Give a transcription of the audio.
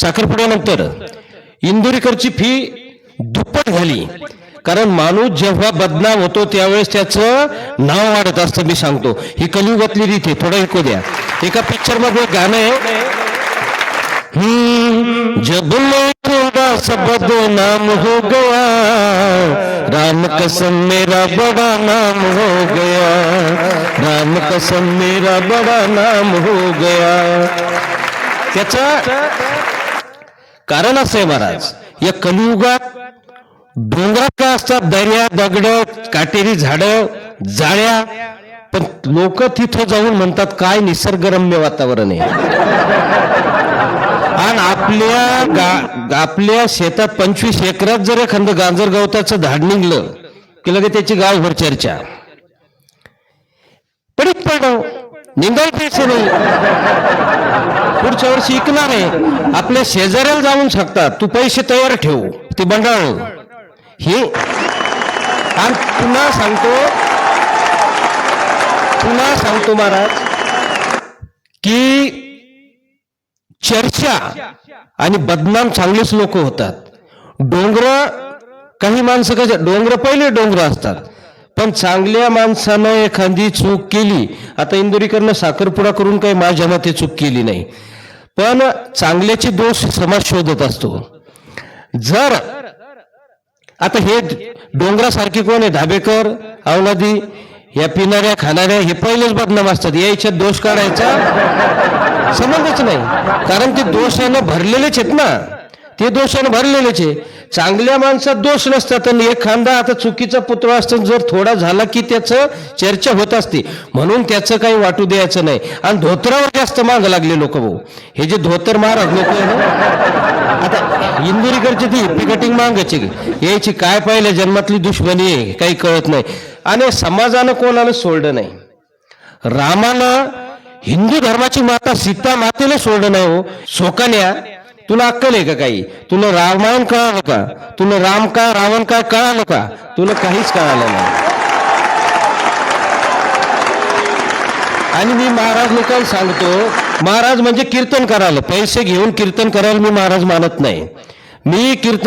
साखरपुड्यानंतर इंदुरीकरची fee दुप्पट झाली. कारण माणूस जेव्हा बदनाम होतो त्यावेळेस त्याचं नाव वाढत असतं मी सांगतो. ही कलियुगातली रीत आहे थोडं ऐकू द्या. एका पिक्चरमध्ये गाणं आहे. हम्म, जब मैं हो गया राम कसम मेरा बड़ा नाम हो गया राम कसम मेरा बड़ा नाम हो गया. त्याचा कारण असं आहे महाराज या कलियुगात डोंगरात काय असतात? दर्या दगड काटेरी झाडं जाळ्या. पण लोक तिथं जाऊन म्हणतात काय निसर्गरम्य वातावरण आहे. आणि आपल्या आपल्या शेतात पंचवीस एकरात जर एखादं गाजर गवताचं झाड निघलं की लगे त्याची गावभर चर्चा. पडीत पडव निघायचं पैसे पुढच्या वर्षी ऐकणार आहे. आपल्या शेजाऱ्याला जाऊन शकतात तू पैसे तयार ठेव ते बंडाळ. हे आणि पुन्हा सांगतो पुन्हा सांगतो महाराज की चर्चा आणि बदनाम चांगलेच लोक होतात. डोंगर काही माणसं कशा डोंगर पहिले डोंगर असतात. पण चांगल्या माणसानं एखादी चूक केली आता इंदुरीकरनं साखरपुडा करून काही माझ्या मते चूक केली नाही. पण चांगल्याचे दोष समाज शोधत असतो. जर आता हे डोंगरासारखे कोण आहे? धाबेकर अवलादी या पिणाऱ्या खाणाऱ्या हे पहिलेच बदनाम असतात. याच्यात दोष काढायचा समजच नाही. कारण ते दोषानं भरलेलेच आहेत ना. ते दोषानं भरलेलेच आहे. चांगल्या माणसात दोष नसतात. आणि एखादा आता चुकीचा पुत्र असतो जर थोडा झाला की त्याचं चर्चा होत असते. म्हणून त्याचं काही वाटू द्यायचं नाही. आणि धोत्रावर जास्त माग लागले लोक भाऊ. हे जे धोतर महाराज लोक आता इंदुरीकरची ती पिकटिंग मागायची यायची काय पाहिलं जन्मातली दुश्मनी आहे काही कळत नाही. आणि समाजानं कोणाला सोडलं नाही. रामानं हिंदू धर्माची माता सीता मातेला सोडलं नाही हो. सोकान्या तुला अक्कल आहे का काही? तुला रामायण कळालं का तुला राम का रावण का कळालं का? तुला काहीच कळालं नाही. आणि मी महाराज लोकांना सांगतो? महाराज म्हणजे कीर्तन करायला. पैसे घेऊन कीर्तन करायला मी महाराज मानत नाही. मी कीर्तन